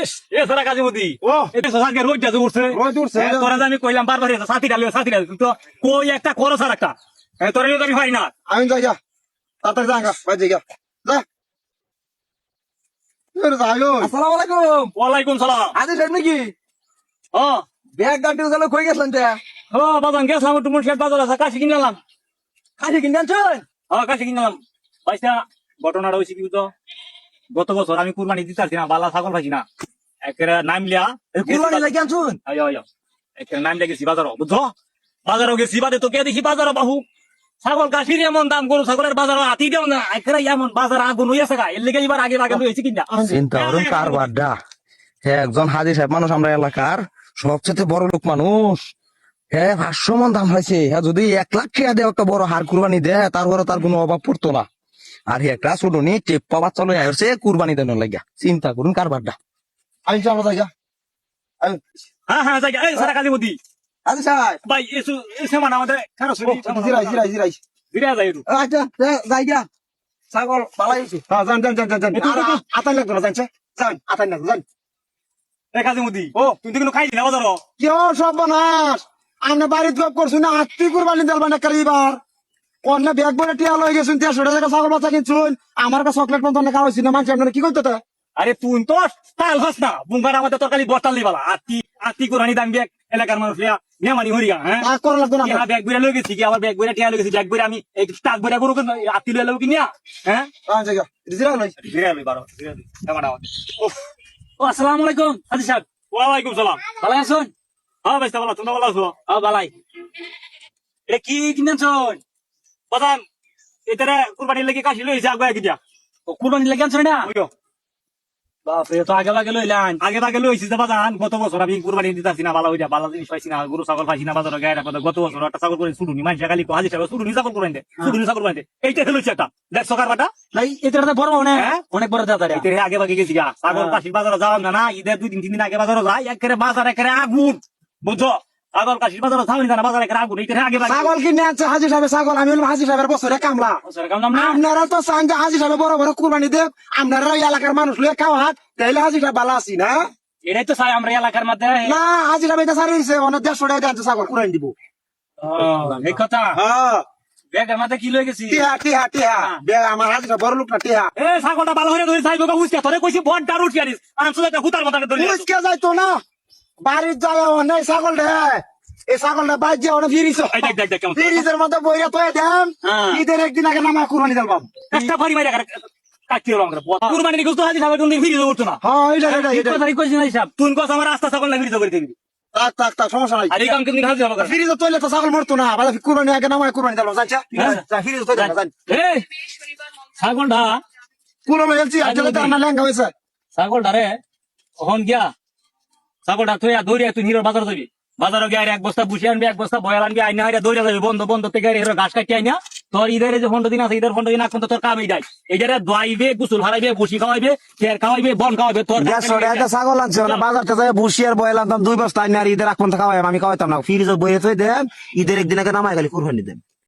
S A সারা কাজে মতি ও এটা সাকে রোজ যাতে উঠছে রোজ উঠছে। তোরা যে আমি কইলাম বারবার সাথী ডালিও সাথী ডালিও। তো কই একটা করো সার একটা? তোরা নিয়ে আমি পারি না। আমি যাই যা। তাড়াতাড়ি যা গা বাজে গা যা। আসসালামু আলাইকুম। ওয়ালাইকুম সালাম। আজি সাহেব নাকি? ও ব্যাগ গাড়ি গেল কই গেছিলেন তে? ও বাজান গেছিলাম একটু মুর্শিদ বাজার আছে কাশি কিনে আনলাম। কাজে কিনে আনছেন? হ্যাঁ কাশি কিনে আনলাম। পয়সা ঘটনাটা হয়েছে কি বুঝতো গত বছর আমি কুরবানি দিতে পারছি না বালা ছাগল পাইছি না। একেবারে নাম লিয়া। কুরবানি লাগি আনছুন? আয়ো আয়ো একেবারে নাম লিয়া গেছি বাজারও বুঝছ? বাজারও গেছি বাদে তো কে দেখি বাজারও বাহু। ছাগল কাশির এমন দাম গরু ছাগলের বাজার হাতি দেও না। একেবারে এমন বাজার আগুন হইয়াছে গা। এর লেগে এবার আগে আগে হয়েছে কিনা? চিন্তা করুন কারবারটা হ্যাঁ একজন হাজির সাহেব মানুষ আমরা এলাকার সবচেয়ে বড় লোক মানুষ। হ্যাঁ পাঁচশো মন দাম হয়েছে। হ্যাঁ যদি এক লাখ টাকা দেয় একটা বড় হার কুরবানি দেয় তারপরে তার কোনো অভাব পড়তো না। আর হে একটা ছোটনি টেপ্পা বাচ্চা লই আসছে কুরবানি দেন লাগিয়া। চিন্তা করুন কারবারটা। আমি যা আমরা যাই গা হ্যাঁ হ্যাঁ যাই এই সারা কাজে মতি আজি ভাই এসু এসে মানে আমাদের খারাপ জিরাই জিরাই জিরাই। ফিরে যাই আচ্ছা যাই ছাগল পালাইছি হ্যাঁ। আতাই না জানছে জান আতাই লাগতো জান এই কাজে মতি ও তুই তো কোনো খাইছি না বাজারও? কেউ সব বানাস আমরা বাড়িতে গপ করছি না আত্মি কুরবানি দেল বানা করিবার। অন্য ব্যাগ বলে টিয়া লই গেছুন টিয়া ছোট জায়গা ছাগল বাচ্চা কিনছুন। আমার কাছে চকলেট পর্যন্ত খাওয়াইছি না। মানুষ আপনারা কি করতে তা? আরে তুই তো তাল হস না। বুঙ্গার আমাদের তরকারি বস্তাল দিবালা। আত্মি আত্মি কোরআনি দাম ব্যাগ এলাকার মানুষ লিয়া নেমানি হরিগা হ্যাঁ? তা করা লাগতো না ইহা ব্যাগ বইরা লই গেছি কি? আবার ব্যাগ বইরা টিয়া লই গেছি। ব্যাগ বইরা আমি এই টাক বইরা গরু আত্মি লই লই কিনিয়া হ্যাঁ? আমার জায়গা জিরা লই। ফিরে লই বারো ফিরে লই। আমার আমার ও আসসালামু আলাইকুম আজি সাহেব। ওয়ালাইকুম সালাম। ভালো আছেন? হ্যাঁ ভাই ভালো তোমরা ভালো আছো? ও ভালাই। এটা কি কিনে বাদাম এটারে কুরবানির লাগি কাশি লইছে আগুয়া গিয়া কুরবানি লাগি আনছেন না বাপরে তো আগে আগে আগে আগে লইছি যে বাজান গত বছর আমি কুরবানি দিতাছি না ভালো হইয়া ভালো জিনিস পাইছি না গরু ছাগল পাইছি না বাজারে গায়ে রাখা গত বছর একটা ছাগল করে শুনুনি মানুষ খালি হাজি সাহেব শুনুনি ছাগল করবেন শুনুনি ছাগল করবেন এইটা হলো একটা দেখ সকার বাটা নাই এটা বড় মানে? অনেক বড় দাদা রে এইটারে আগে ভাগে গেছি গা ছাগল। বাজারে যাওয়াম না না ঈদের দুই তিন তিন দিন আগে বাজারে যাই একেবারে বাজার একেবারে আগুন বুঝছ? ছাগল কাশি বাজারে যাওয়ানি না বাজার আগুন আগে ছাগল কিনে আনছে হাজি সাহেবের ছাগল আমি হলাম হাজি সাহেবের বছরে কামলা। আপনারা তো যে হাজি সাহেব বড় বড় কুরবানি দেব আপনারা এলাকার মানুষ লয়ে খাওয়া হাত তাইলে হাজি সাহেব ভালো আছি না? এটাই তো চাই আমরা এলাকার মধ্যে। না হাজি সাহেব এটা সারি দিছে অনেক দেড়শো টাকা দিয়ে ছাগল কুরাই দিব। এই কথা? হ্যাঁ। ব্যাগের মধ্যে কি লই গেছি টিহা টিহা টিহা। বে আমার হাজি সাহেব বড় লোক না টিহা। এ ছাগলটা ভালো হয়ে ধরে চাইব উসকে। তোরে কইছি ডার উঠি আনিস। আমি শুধু একটা হুতার মতো ধরে উসকে যাইতো না। বাড়ির যায় অনেক ছাগল রে এই ছাগলটা বাইর যে অনেক কেমন ফিরিজের মধ্যে বইয়া তো দেন। হ্যাঁ। ঈদের একদিন আগে নামা কুরবানি দেব একটা ফাড়ি হাজি না। হ্যাঁ এটা এটা ঠিক এটা কথা কইছি না হিসাব। তুই কস আমার রাস্তা ছাগল না ফিরে করে দিবি তাক তাক তাক সমস্যা নাই। আর এই কাম কিন্তু হাজি সাহেব করে ফিরিজে তৈলে তো ছাগল মরতো না। বাবা কুরবানি আগে নামা কুরবানি দেব জানছা ফিরিজে তৈলে জান এই ছাগলটা কুরবানি গেছি আজকে তো আমার লেঙ্গা হয়েছে। ছাগলটা রে কখন গিয়া ছাগলটা তুই দৌড়িয়া তুই হিরোর বাজার যাবি। বাজারে গিয়ে এক বস্তা বুঝে আনবি এক বস্তা বয়াল আনবি আইনা হাইরা দৌড়িয়া যাবি বন্ধ বন্ধ থেকে হিরো ঘাস কাটি আইনা। তোর ঈদের যে ফন্ড দিন আছে ঈদের ফন্ড দিন এখন তো তোর কামই যায় এইটারে দোয়াইবে গুসুল হারাইবে ভুসি খাওয়াইবে তেল খাওয়াইবে বন খাওয়াইবে তোর ছাগল আনছে না বাজারটা যায় বসি আর বয়েল আনতাম দুই বস্তা আনি আর ঈদের এখন খাওয়াই আমি খাওয়াইতাম না। ফ্রিজে বয়ে থই দেন ঈদের একদিন আগে নামাই খালি কুরবানি দেন